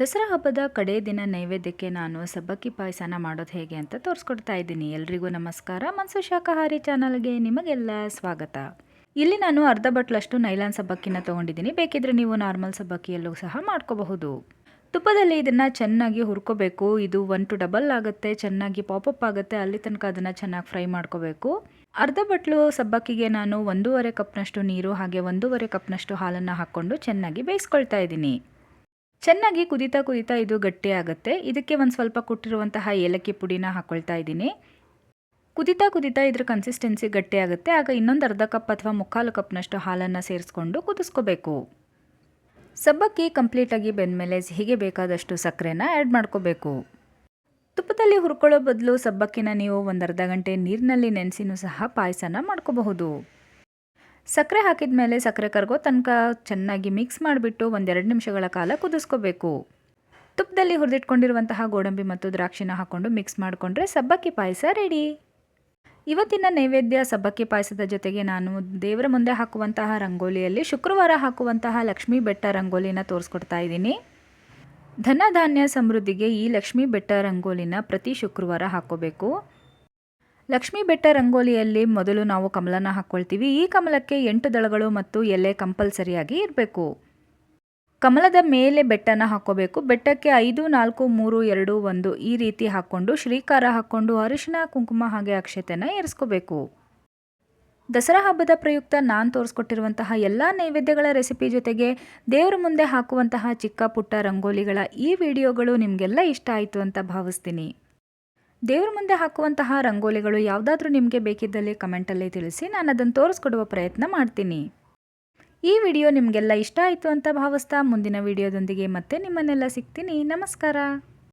ದಸರಾ ಹಬ್ಬದ ಕಡೇ ದಿನ ನೈವೇದ್ಯಕ್ಕೆ ನಾನು ಸಬ್ಬಕ್ಕಿ ಪಾಯಸನ ಮಾಡೋದು ಹೇಗೆ ಅಂತ ತೋರಿಸ್ಕೊಡ್ತಾ ಇದ್ದೀನಿ. ಎಲ್ರಿಗೂ ನಮಸ್ಕಾರ. ಮನ್ಸು ಶಾಖಾಹಾರಿ ಚಾನಲ್ಗೆ ನಿಮಗೆಲ್ಲ ಸ್ವಾಗತ. ಇಲ್ಲಿ ನಾನು ಅರ್ಧ ಬಟ್ಲಷ್ಟು ನೈಲಾನ್ ಸಬ್ಬಕ್ಕಿನ ತೊಗೊಂಡಿದ್ದೀನಿ. ಬೇಕಿದ್ರೆ ನೀವು ನಾರ್ಮಲ್ ಸಬ್ಬಕ್ಕಿಯಲ್ಲೂ ಸಹ ಮಾಡ್ಕೋಬಹುದು. ತುಪ್ಪದಲ್ಲಿ ಇದನ್ನು ಚೆನ್ನಾಗಿ ಹುರ್ಕೋಬೇಕು. ಇದು ಒನ್ ಟು ಡಬಲ್ ಆಗುತ್ತೆ. ಚೆನ್ನಾಗಿ ಪಾಪಪ್ ಆಗುತ್ತೆ. ಅಲ್ಲಿ ತನಕ ಅದನ್ನು ಚೆನ್ನಾಗಿ ಫ್ರೈ ಮಾಡ್ಕೋಬೇಕು. ಅರ್ಧ ಬಟ್ಲು ಸಬ್ಬಕ್ಕಿಗೆ ನಾನು ಒಂದೂವರೆ ಕಪ್ನಷ್ಟು ನೀರು ಹಾಗೆ ಒಂದೂವರೆ ಕಪ್ನಷ್ಟು ಹಾಲನ್ನು ಹಾಕ್ಕೊಂಡು ಚೆನ್ನಾಗಿ ಬೇಯಿಸ್ಕೊಳ್ತಾ ಇದ್ದೀನಿ. ಚೆನ್ನಾಗಿ ಕುದಿತಾ ಕುದಿತಾ ಇದು ಗಟ್ಟಿ ಆಗುತ್ತೆ. ಇದಕ್ಕೆ ಒಂದು ಸ್ವಲ್ಪ ಕೊಟ್ಟಿರುವಂತಹ ಏಲಕ್ಕಿ ಪುಡಿನ ಹಾಕ್ಕೊಳ್ತಾ ಇದ್ದೀನಿ. ಕುದಿತಾ ಕುದಿತಾ ಇದ್ರ ಕನ್ಸಿಸ್ಟೆನ್ಸಿ ಗಟ್ಟಿ ಆಗುತ್ತೆ. ಆಗ ಇನ್ನೊಂದು ಅರ್ಧ ಕಪ್ ಅಥವಾ ಮುಕ್ಕಾಲು ಕಪ್ನಷ್ಟು ಹಾಲನ್ನು ಸೇರಿಸ್ಕೊಂಡು ಕುದಿಸ್ಕೋಬೇಕು. ಸಬ್ಬಕ್ಕಿ ಕಂಪ್ಲೀಟಾಗಿ ಬೆಂದಮೇಲೆ ಹೀಗೆ ಬೇಕಾದಷ್ಟು ಸಕ್ಕರೆನ ಆ್ಯಡ್ ಮಾಡ್ಕೋಬೇಕು. ತುಪ್ಪದಲ್ಲಿ ಹುರ್ಕೊಳ್ಳೋ ಬದಲು ಸಬ್ಬಕ್ಕಿನ ನೀವು ಒಂದು ಅರ್ಧ ಗಂಟೆ ನೀರಿನಲ್ಲಿ ನೆನೆಸಿನೂ ಸಹ ಪಾಯಸನ ಮಾಡ್ಕೋಬಹುದು. ಸಕ್ಕರೆ ಹಾಕಿದ ಮೇಲೆ ಸಕ್ಕರೆ ಕರ್ಗೋ ತನಕ ಚೆನ್ನಾಗಿ ಮಿಕ್ಸ್ ಮಾಡಿಬಿಟ್ಟು ಒಂದೆರಡು ನಿಮಿಷಗಳ ಕಾಲ ಕುದಿಸ್ಕೋಬೇಕು. ತುಪ್ಪದಲ್ಲಿ ಹುರಿದಿಟ್ಕೊಂಡಿರುವಂತಹ ಗೋಡಂಬಿ ಮತ್ತು ದ್ರಾಕ್ಷಿನ ಹಾಕ್ಕೊಂಡು ಮಿಕ್ಸ್ ಮಾಡಿಕೊಂಡ್ರೆ ಸಬ್ಬಕ್ಕಿ ಪಾಯಸ ರೆಡಿ. ಇವತ್ತಿನ ನೈವೇದ್ಯ ಸಬ್ಬಕ್ಕಿ ಪಾಯಸದ ಜೊತೆಗೆ ನಾನು ದೇವರ ಮುಂದೆ ಹಾಕುವಂತಹ ರಂಗೋಲಿಯಲ್ಲಿ ಶುಕ್ರವಾರ ಹಾಕುವಂತಹ ಲಕ್ಷ್ಮೀ ಬೆಟ್ಟ ರಂಗೋಲಿನ ತೋರಿಸ್ಕೊಡ್ತಾ ಇದ್ದೀನಿ. ಧನಧಾನ್ಯ ಸಮೃದ್ಧಿಗೆ ಈ ಲಕ್ಷ್ಮೀ ಬೆಟ್ಟ ರಂಗೋಲಿನ ಪ್ರತಿ ಶುಕ್ರವಾರ ಹಾಕ್ಕೋಬೇಕು ಲಕ್ಷ್ಮೀ ಬೆಟ್ಟ ರಂಗೋಲಿಯಲ್ಲಿ ಮೊದಲು ನಾವು ಕಮಲನ ಹಾಕ್ಕೊಳ್ತೀವಿ. ಈ ಕಮಲಕ್ಕೆ ಎಂಟು ದಳಗಳು ಮತ್ತು ಎಲೆ ಕಂಪಲ್ಸರಿಯಾಗಿ ಇರಬೇಕು. ಕಮಲದ ಮೇಲೆ ಬೆಟ್ಟನ ಹಾಕ್ಕೋಬೇಕು. ಬೆಟ್ಟಕ್ಕೆ ಐದು, ನಾಲ್ಕು, ಮೂರು, ಎರಡು, ಒಂದು ಈ ರೀತಿ ಹಾಕ್ಕೊಂಡು ಶ್ರೀಕಾರ ಹಾಕ್ಕೊಂಡು ಅರಿಶಿನ ಕುಂಕುಮ ಹಾಗೆ ಅಕ್ಷತೆನ ಏರಿಸ್ಕೋಬೇಕು. ದಸರಾ ಹಬ್ಬದ ಪ್ರಯುಕ್ತ ನಾನು ತೋರಿಸ್ಕೊಟ್ಟಿರುವಂತಹ ಎಲ್ಲ ನೈವೇದ್ಯಗಳ ರೆಸಿಪಿ ಜೊತೆಗೆ ದೇವರ ಮುಂದೆ ಹಾಕುವಂತಹ ಚಿಕ್ಕ ಪುಟ್ಟ ರಂಗೋಲಿಗಳ ಈ ವಿಡಿಯೋಗಳು ನಿಮಗೆಲ್ಲ ಇಷ್ಟ ಆಯಿತು ಅಂತ ಭಾವಿಸ್ತೀನಿ. ದೇವ್ರ ಮುಂದೆ ಹಾಕುವಂತಹ ರಂಗೋಲಿಗಳು ಯಾವುದಾದ್ರೂ ನಿಮಗೆ ಬೇಕಿದ್ದಲ್ಲಿ ಕಮೆಂಟಲ್ಲಿ ತಿಳಿಸಿ ನಾನು ಅದನ್ನು ತೋರಿಸ್ಕೊಡುವ ಪ್ರಯತ್ನ ಮಾಡ್ತೀನಿ. ಈ ವಿಡಿಯೋ ನಿಮಗೆಲ್ಲ ಇಷ್ಟ ಆಯಿತು ಅಂತ ಭಾವಿಸ್ತಾ ಮುಂದಿನ ವಿಡಿಯೋದೊಂದಿಗೆ ಮತ್ತೆ ನಿಮ್ಮನ್ನೆಲ್ಲ ಸಿಗ್ತೀನಿ. ನಮಸ್ಕಾರ.